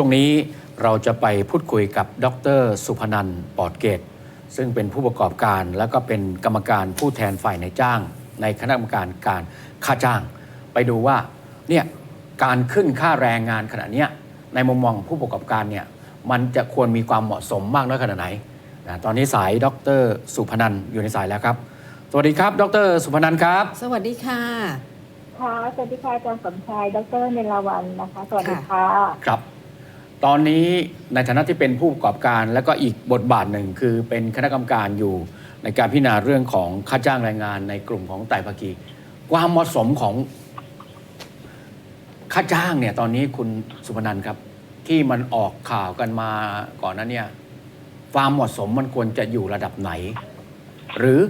ช่วงนี้เราจะไปพูดคุยกับดรสุพนันท์ปอดเกต ซึ่งเป็นผู้ประกอบการและก็เป็นกรรมการผู้แทนฝ่ายในายจ้าง ในคณะกรรมการการค่าจ้าง ไปดูว่าเนี่ยการขึ้นค่าแรงงานขณะเนี้ยในมุมมองของผู้ประกอบการเนี่ยมันจะควรมีความเหมาะสมมากน้อยขนาดไหนนะตอนนี้สายดรสุพนันท์อยู่ในสายแล้วครับ สวัสดีครับ ดรสุพนันท์ครับ สวัสดีค่ะค่ะสวัสดีค่ะอาจารย์สมชาย ดรเนลาวันนะคะ สวัสดีค่ะ ครับ ตอนนี้ในฐานะที่เป็นผู้ประกอบการ แล้วก็อีกบทบาทหนึ่งคือเป็นคณะกรรมการอยู่ในการพิจารณาเรื่องของค่าจ้างแรงงานในกลุ่มของไตรภาคีความเหมาะสมของค่าจ้างเนี่ยตอนนี้คุณสุพนันครับ ที่มันออกข่าวกันมาก่อนนั้นเนี่ยความเหมาะสมมันควรจะอยู่ระดับไหน หรือ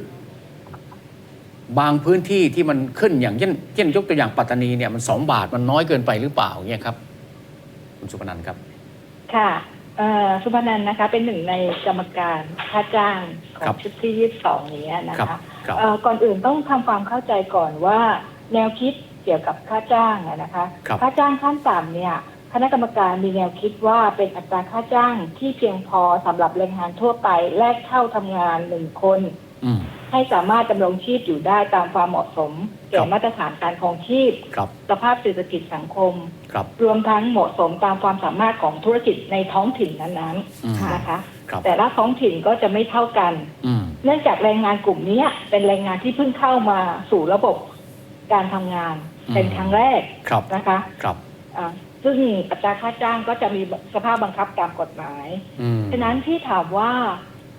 บางพื้นที่ที่มันขึ้นอย่างเช่นเช่นยกตัวอย่างปัตตานีเนี่ยมันสองบาทมันน้อยเกินไปหรือเปล่าเนี่ยครับ คุณสุพนันครับ ค่ะเอ่อสุพนันท์นะคะ เป็นหนึ่งในกรรมการค่าจ้างขอครังบชุดที่ยี่สิบสองนี้นะครัคะบครับ เอ่อก่อนอื่นต้องทำความเข้าใจก่อนว่า แนวคิดเกี่ยวกับค่าจ้างอะนะคะ ครับ ค่าจ้างขั้นต่ำเนี่ย คณะกรรมการมีแนวคิดว่าเป็นอัตราค่าจ้างที่เพียงพอสำหรับแรงงานทั่วไปแลกเข้าทำงานหนึ่งคน อืม ให้สามารถดำรงชีพอยู่ได้ตามความเหมาะสมคแก่รับมาตรฐานการครองชีพ ครับสภาพเศรษฐกิจสังคม ครับ รวมทั้งเหมาะสมตามความสามารถของธุรกิจในท้องถิ่นนั้นอืม ๆนะคะ ครับ แต่ละท้องถิ่นก็จะไม่เท่ากัน อืม เนื่องจากแรงงานกลุ่มเนี้ยเป็นแรงงานที่เพิ่งเข้ามาสู่ระบบการทำงานอืม เป็นครั้งแรกครับ นะคะครับ อ่าซึ่งอัตราค่าจ้างก็จะมีสภาพบังคับตามกฎหมาย อืม ฉะนั้นที่ถามว่า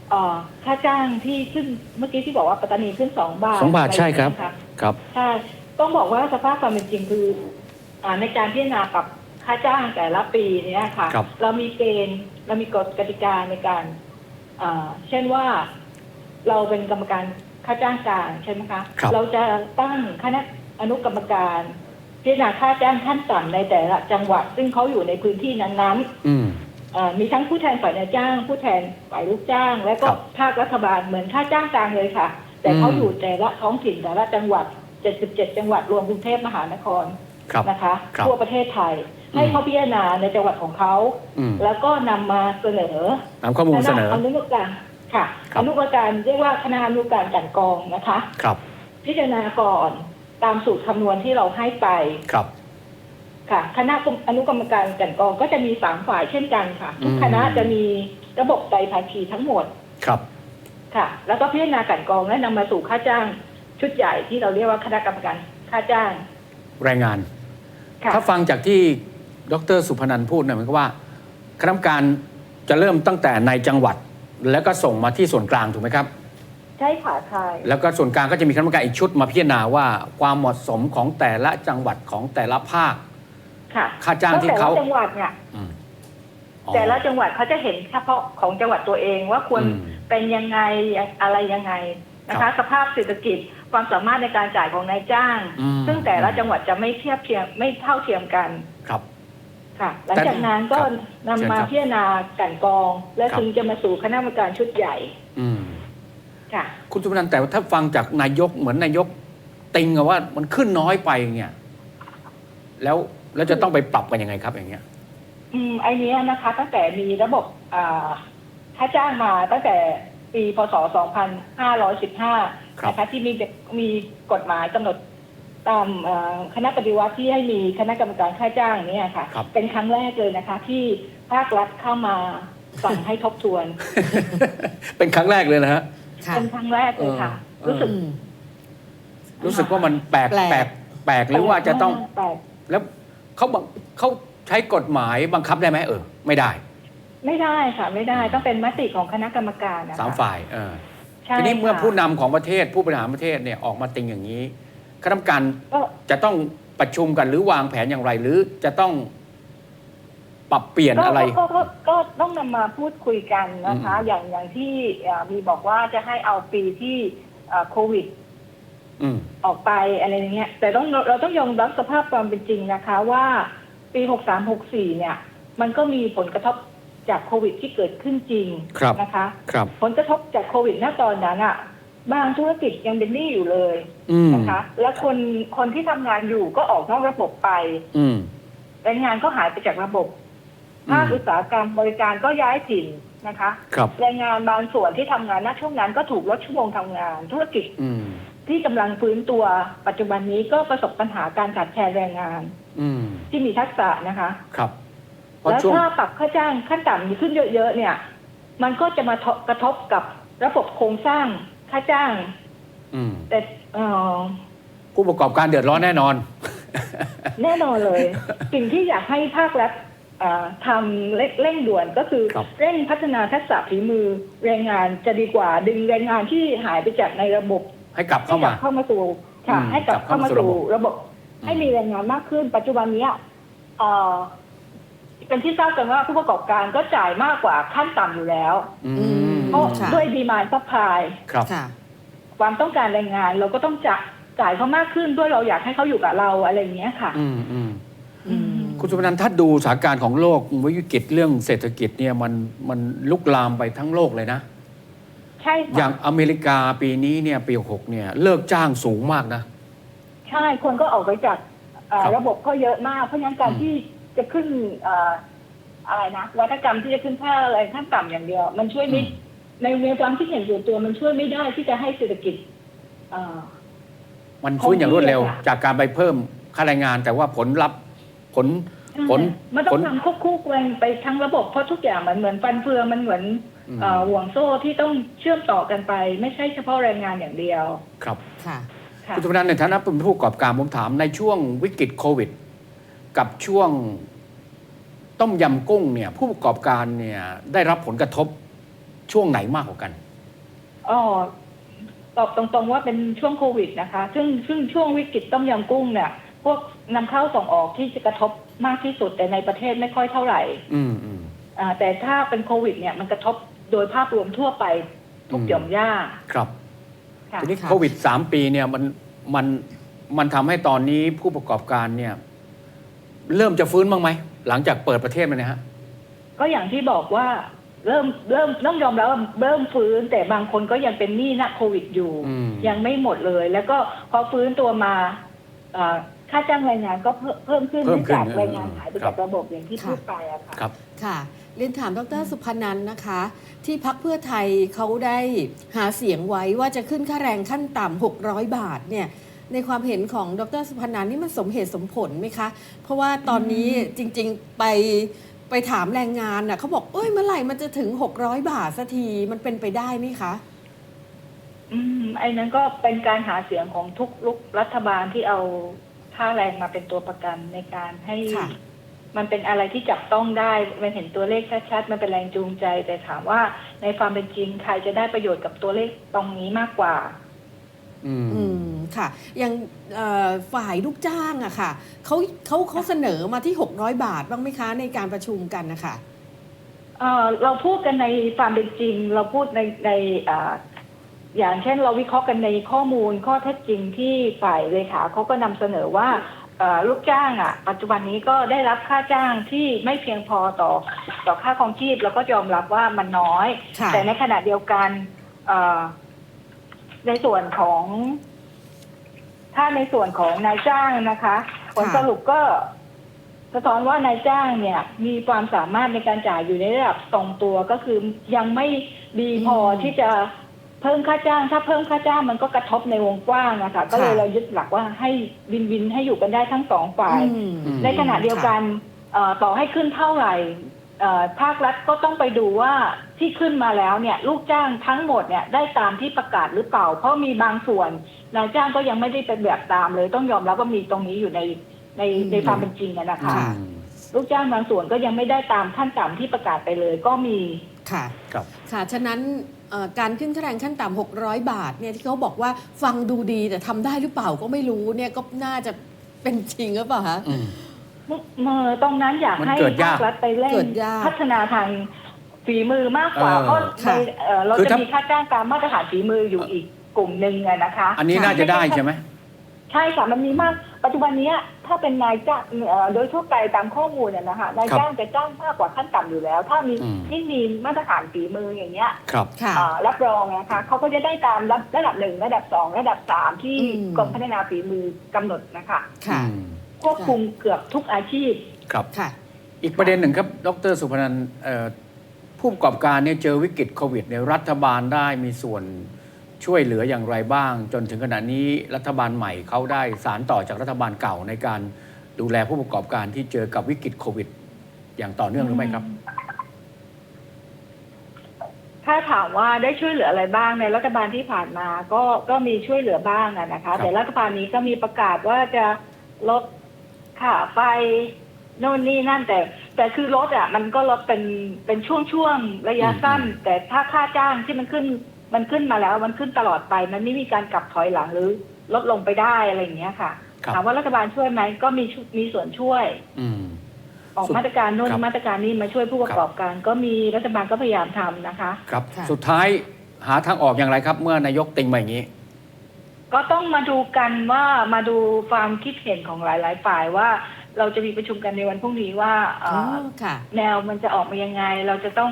เอ่อค่าจ้างที่ขึ้นเมื่อกี้ที่บอกว่าปัตตานีขึ้นสองบาทสองบาทใช่ครับอะไอย่างเงี้ยะครับ ใช่ต้องบอกว่าสภาพความเป็นจริงคืออาในการพิจารณากับค่าจ้างแต่ละปีเนี้ยค่ะ ครับ เรามีเกณฑ์เรามีกฎกติกาในการอ่าเช่นว่าเราเป็นกรรมการค่าจ้างกลางใช่ไหมคะครับ เราจะตั้งคณะอนุกรรมการ พิจารณาค่าจ้างขั้นต่ำในแต่ละจังหวัด ซึ่งเขาอยู่ในพื้นที่นั้นๆอืม เอ่อมีทั้งผู้แทนฝ่ายนายจ้าง ผู้แทนฝ่ายลูกจ้าง และก็ครับภาครัฐบาลเหมือนค่าจ้างกลางเลยค่ะ แต่อืมเขาอยู่แต่ละท้องถิ่นแต่ละจังหวัด 77 จังหวัดรวมกรุงเทพมหานครครับ นะคะครับทั่วประเทศไทย อืม ให้เขาพิจารณาในจังหวัดของเขา อืมแล้วก็นำมาเสนอ นำข้อมูลเสนอ คณะอนุกรรมการค่ะครับ อนุกรรมการเรียกว่าคณะอนุกรรมการกลันกรองนะคะ ครับพิจารณาก่อนตามสูตรคำนวณที่เราให้ไป ครับ ค่ะ คณะอนุกรรมการกลันกรองก็จะมีสามฝ่ายเช่นกันค่ะ ทุกอืมคณะจะมีระบบไตรภาคีทั้งหมดครับ ค่ะ แล้วก็พิจารณากลันกรองและนำมาสู่ค่าจ้างชุดใหญ่ที่เราเรียกว่าคณะกรรมการค่าจ้าง แรงงานค่ะถ้าฟังจากที่ดรสุพนันท์พูดเนี่ยมันก็ว่าคณะกรรมการจะเริ่มตั้งแต่ในจังหวัด แล้วก็ส่งมาที่ส่วนกลางถูกไหมครับใช่ค่ะใช่แล้วก็ส่วนกลางก็จะมีคณะกรรมการอีกชุดมาพิจารณาว่าความเหมาะสมของแต่ละจังหวัดของแต่ละภาค ค่ะค่าจ้างที่เขาแล้วแต่ละจังหวัดเนี่ยอืมอ๋อ แต่ละจังหวัดเขาจะเห็นเฉพาะของจังหวัดตัวเองว่าควรอืมเป็นยังไงอะไรยังไงนะครัคะ บสภาพเศรษฐกิจความสามารถในการจ่ายของนายจ้าง อืม ซึ่งแต่ละจังหวัดจะไม่เทียบเทียมไม่เท่าเทียมกันครับ ค่ะ หลังแต่จากนั้นก็ครับนำมาเชิญครับพิจารณากลันกรอง และครับ ถึงจะมาสู่คณะกรรมการชุดใหญ่อืม ค่ะ คุณสุพนันท์แต่ว่าถ้าฟังจากนายกเหมือนนายกติงอะว่ามันขึ้นน้อยไปเนี่ยแล้ว แล้วจะต้องไปปรับกันยังไงครับอย่างเงี้ย อืมไอเนี้ยนะคะ ตั้งแต่มีระบบอ่าค่าจ้างมาตั้งแต่ปีพศ 2515ครับนะคะ ที่มีมีกฎหมายกำหนดตามเอ่อคณะปฏิวัติที่ให้มีคณะกรรมการค่าจ้างเนี่ยค่ะครับเป็นครั้งแรกเลยนะคะ ที่ภาครัฐเข้ามาสั่งให้ทบทวน เป็นครั้งแรกเลยนะฮะค่ะเป็นครั้งแรกเลยค่ะเออรู้สึกอืมรู้สึกว่ามันแปลกแปลกแปลกแปลกหรือว่าจะต้องแปลกแล้ว เขาบังเขาใช้กฎหมายบังคับได้ไหมเออ ไม่ได้ ไม่ได้ค่ะ ไม่ได้ต้องเป็นมติของคณะกรรมการนะคะสามฝ่ายเออใช่ทีนี้เมื่อค่ะผู้นำของประเทศผู้บริหารประเทศเนี่ยออกมาติงอย่างนี้คณะกรรมการก็จะต้องประชุมกันหรือวางแผนอย่างไร หรือจะต้องปรับเปลี่ยนก็อะไร ก็ก็ก็ต้องนำมาพูดคุยกันนะคะ อืม อย่างอย่างที่อ่ามีบอกว่าจะให้เอาปีที่อ่าโควิด อืมออกไปอะไรอย่างเงี้ย แต่ต้องเราต้องยอมรับสภาพความเป็นจริงนะคะ ว่าปี63 64เนี่ย มันก็มีผลกระทบจากโควิดที่เกิดขึ้นจริงครับนะคะครับผลกระทบจากโควิดณตอนนั้นอะบางธุรกิจยังเป็นหนี้อยู่เลยอืมนะคะ และคนคนที่ทำงานอยู่ก็ออกนอกระบบไป อืมแรงงานก็หายไปจากระบบภาคอุตสาหกรรมบริการก็ย้ายถิ่นนะคะครับแรงงานบางส่วนที่ทำงานณช่วงนั้นก็ถูกลดชั่วโมงทำงานธุรกิจอืม ที่กำลังฟื้นตัวปัจจุบันนี้ก็ประสบปัญหาการขาดแคลนแรงงาน อืมที่มีทักษะนะคะ ครับเพราะแล้วช่วง ถ้าปรับค่าจ้างขั้นต่ำขึ้นเยอะๆเนี่ย มันก็จะมากระทบกับระบบโครงสร้างค่าจ้าง อืมแต่เอ่อผู้ประกอบการเดือดร้อนแน่นอน แน่นอนเลย สิ่งที่อยากให้ภาครัฐเอ่อทำเร่งเร่งด่วนก็คือครับ เร่งพัฒนาทักษะฝีมือแรงงานจะดีกว่าดึงแรงงานที่หายไปจากในระบบ ให้กลับให้เข้ากลัมาบเข้ามาสู่ค่ะ อืมให้กลับกลับเข้าเข้ามามาสู่สู่ระบบ อืม ให้มีแรงงานมากขึ้น ปัจจุบันเนี้ยเอ่อเป็นที่ทราบกันว่าผู้ประกอบการก็จ่ายมากกว่าขั้นต่ำอยู่แล้วอืมเพราะค่ะ ด้วยดีมานซัพพลายครับ ค่ะ ความต้องการแรงงาน เราก็ต้องจะจ่ายเขามากขึ้นด้วยเราอยากให้เขาอยู่กับเราอะไรอย่างเงี้ยค่ะ อืมอืมอืม คุณสุพนันท์ถ้าดูสถานการณ์ของโลกวิกฤตเรื่องเศรษฐกิจเนี่ยมันมันลุกลามไปทั้งโลกเลยนะ ใช่อค่ะย่างอเมริกาปีนี้เนี่ยปีหกเนี่ยเลิกจ้างสูงมากนะ ใช่คนก็ออกไปจากเอ่อครับระบบก็เยอะมาก เพราะฉะนั้นการอืม ที่จะขึ้นเอ่ออะไรนะวัฒกรรมที่จะขึ้นค่าอะไรขั้นต่ำอย่างเดียว มันช่วยไม่ในในความคิดเห็นส่วนตัวมันช่วยไม่ได้ที่จะให้เศรษฐกิจเอ่อ มันฟื้นอย่างรวดเร็วคงที่อะจากการไปเพิ่มค่าแรงงาน แต่ว่าผลลัพธ์ผล ผลมันต้อผงลทำควบคู่กันไปทั้งระบบเพราะทุกอย่างมันเหมือนฟันเฟืองมันเหมือนอืมเอ่อ ห่วงโซ่ที่ต้องเชื่อมต่อกันไป ไม่ใช่เฉพาะแรงงานอย่างเดียว ครับค่ะค่ะคุณสุพนันท์ในฐานะเป็นผู้ประกอบการผมถามในช่วงวิกฤตโควิด กับช่วงต้มยำกุ้งเนี่ย ผู้ประกอบการเนี่ยได้รับผลกระทบช่วงไหนมากกว่ากันอ๋อตอบตรงๆว่าเป็นช่วงโควิดนะคะ ซึ่งซึ่งช่วงวิกฤตต้มยำกุ้งเนี่ย พวกนำเข้าส่งออกที่จะกระทบมากที่สุดแต่ในประเทศไม่ค่อยเท่าไหร่ อืมอืมอ่าแต่ถ้าเป็นโควิด เนี่ยมันกระทบ โดยภาพรวมทั่วไปทุกอืมหย่อมย่าครับค่ะ ทีนี้ค่ะโควิดสามปีเนี่ยมันมันมันทำให้ตอนนี้ผู้ประกอบการเนี่ย เริ่มจะฟื้นบ้างไหม หลังจากเปิดประเทศมาเนี่ยฮะ ก็อย่างที่บอกว่าเริ่มเริ่มต้องยอมรับว่าเริ่มฟื้น แต่บางคนก็ยังเป็นหนี้นักโควิดอยู่ อืม ยังไม่หมดเลย แล้วก็พอฟื้นตัวมาอ่าค่าจ้างแรงงานก็เพิ่มเพิ่มขึ้นเพิ่มเนื่องขึ้นจากแรงงานเออหายไปครัจาบกระบบอย่างที่ค่ะพูดไปอะค่ะ ครับ ค่ะเรียนถามดรสุพนันท์นะคะ ที่พักเพื่อไทยเขาได้หาเสียงไว้ว่าจะขึ้นค่าแรงขั้นต่ำ600 บาทเนี่ยในความเห็นของดรสุพนันท์นี่มันสมเหตุสมผลไหมคะ เพราะว่าตอนนี้จริงๆไปไปถามแรงงานน่ะเขาบอกเอ้ยเมื่อไหร่มันจะถึง 600 บาทสักทีมันเป็นไปได้ไหมคะ อืมไอ้นั้นก็เป็นการหาเสียงของทุกลุกรัฐบาลที่เอาค่าแรงมาเป็นตัวประกันในการให้ค่ะ มันเป็นอะไรที่จับต้องได้ มันเห็นตัวเลขชัดๆ มันเป็นแรงจูงใจ แต่ถามว่าในความเป็นจริงใครจะได้ประโยชน์กับตัวเลขตรงนี้มากกว่า อืมอืมค่ะ อย่างเอ่อฝ่ายลูกจ้างอะค่ะเขาเขาเขาเสนอมาที่600บาทบ้างไหมคะ ในการประชุมกันนะคะเอ่อเราพูดกันในความเป็นจริง เราพูดในในอ่าอย่างเช่นเราวิเคราะห์กันในข้อมูลข้อเท็จจริงที่ฝ่ายเลขาเขาก็นำเสนอว่าเอ่อ ลูกจ้างอะ ปัจจุบันนี้ก็ได้รับค่าจ้างที่ไม่เพียงพอต่อต่อค่าครองชีพแล้วก็ยอมรับว่ามันน้อย ค่ะ แต่ในขณะเดียวกันเอ่อในส่วนของ ถ้าในส่วนของนายจ้างนะคะ ผลสรุปก็สะท้อนว่านายจ้างเนี่ย มีความสามารถในการจ่ายอยู่ในระดับตรงตัวก็คือยังไม่ดีพออืมที่จะ เพิ่มค่าจ้าง ถ้าเพิ่มค่าจ้างมันก็กระทบในวงกว้างนะคะก็เลยค่ะเรายึดหลักว่าให้วินวินให้อยู่กันได้ทั้งสองฝ่ายอืมอืมในขณะเดียวกันเอ่อต่อให้ขึ้นเท่าไหร่เอ่อภาครัฐก็ต้องไปดูว่าที่ขึ้นมาแล้วเนี่ย ลูกจ้างทั้งหมดเนี่ยได้ตามที่ประกาศหรือเปล่า เพราะมีบางส่วนนายจ้างก็ยังไม่ได้เป็นแบบตามเลย ต้องยอมรับว่ามีตรงนี้อยู่ในในอืมในความเป็นจริงอะนะคะค่ะอืมลูกจ้างบางส่วนก็ยังไม่ได้ตามขั้นต่ำที่ประกาศไปเลยก็มีค่ะครับค่ะฉะนั้นเอ่อ การขึ้นค่าแรงขั้นต่ำ600 บาทเนี่ยที่เขาบอกว่าฟังดูดีแต่ทำได้หรือเปล่าก็ไม่รู้เนี่ยก็น่าจะเป็นจริงหรือเปล่าคะ อืม เมื่อตรงนั้นอยากมันให้เกิดยาภากครัฐไปเร่งเกิดยากพัฒนาทางฝีมือมากกว่าเออเพราะในค่ะ เอ่อเราคือจะถ้ามี มีค่าจ้างตามมาตรฐานฝีมืออยู่อีกกลุ่มหนึ่งอะนะคะ อันนี้ค่ะน่าจะได้ใช่ไหม ใช่ค่ะมันมีมาก ปัจจุบันเนี้ยถ้าเป็นนายจ้างเอ่อโดยทั่วไปตามข้อมูลเนี่ยนะคะนายครับจ้างจะจ้างมากกว่าขั้นต่ำอยู่แล้ว ถ้ามีอืมยิ่งมีมาตรฐานฝีมืออย่างเงี้ยครับค่ะอ่ารับรองนะคะเขาก็จะได้ตามระระดับหนึ่งระดับสองระดับสามที่อืมกรมพัฒนาฝีมือกำหนดนะคะค่ะอืมควบคุมเกือบทุกอาชีพครับค่ะ อีกประเด็นหนึ่งครับ ดรสุพนันท์เอ่อผู้ประกอบการเนี่ยเจอวิกฤตโควิดเนี่ยรัฐบาลได้มีส่วน ช่วยเหลืออย่างไรบ้าง จนถึงขณะนี้รัฐบาลใหม่เขาได้สารต่อจากรัฐบาลเก่าในการดูแลผู้ประกอบการที่เจอกับวิกฤตโควิด อย่างต่อเนื่องหรือไม่ครับ ถ้าถามว่าได้ช่วยเหลืออะไรบ้างในรัฐบาลที่ผ่านมา ก็ก็มีช่วยเหลือบ้างอะนะคะ แต่รัฐบาลนี้ก็มีประกาศว่าจะลดค่าไฟโน่นนี่นั่นแต่ แต่คือลดอะ มันก็ลดเป็นเป็นช่วงๆระยะสั้นอืมแต่ถ้าค่าจ้างที่มันขึ้น มันขึ้นมาแล้วมันขึ้นตลอดไป มันไม่มีการกลับถอยหลังหรือลดลงไปได้อะไรอย่างเงี้ยค่ะครับถามว่ารัฐบาลช่วยไหมก็มีชุมีส่วนช่วย อืมออกสุดมาตรการโน่นครับมาตรการนี้มาช่วยผู้ประกอบการ ก็มีรัฐบาลก็พยายามทำนะคะ ครับค่ะสุดท้ายหาทางออกอย่างไรครับ เมื่อนายกติงมาอย่างนี้ ก็ต้องมาดูกันว่ามาดูความคิดเห็นของหลาย ๆ ฝ่ายว่าเราจะมีประชุมกันในวันพรุ่งนี้ว่าเอ่อ๋ออค่ะแนวมันจะออกมายังไง เราจะต้อง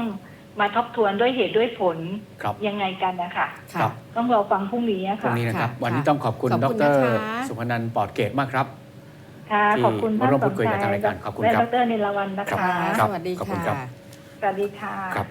มาทบทวนด้วยเหตุด้วยผลครับ ยังไงกันนะคะครัค่ะ บ ต้องรอฟังพรุ่งนี้อะตรงค่ะนี้นะครับ ค่ะวันนี้ค่ะต้องขอบคุณขอบดคุณรนะคะ สุพนันท์ปลอดเกตมากครับ ค่ะที่ขอบคุณมาร่วมพูดคุยกับทางรายการขอบคุณครับและดรนิลวันนะคะครับสวัสดีขอบคุณค่ะครับสวัสดีค่ะ ครับ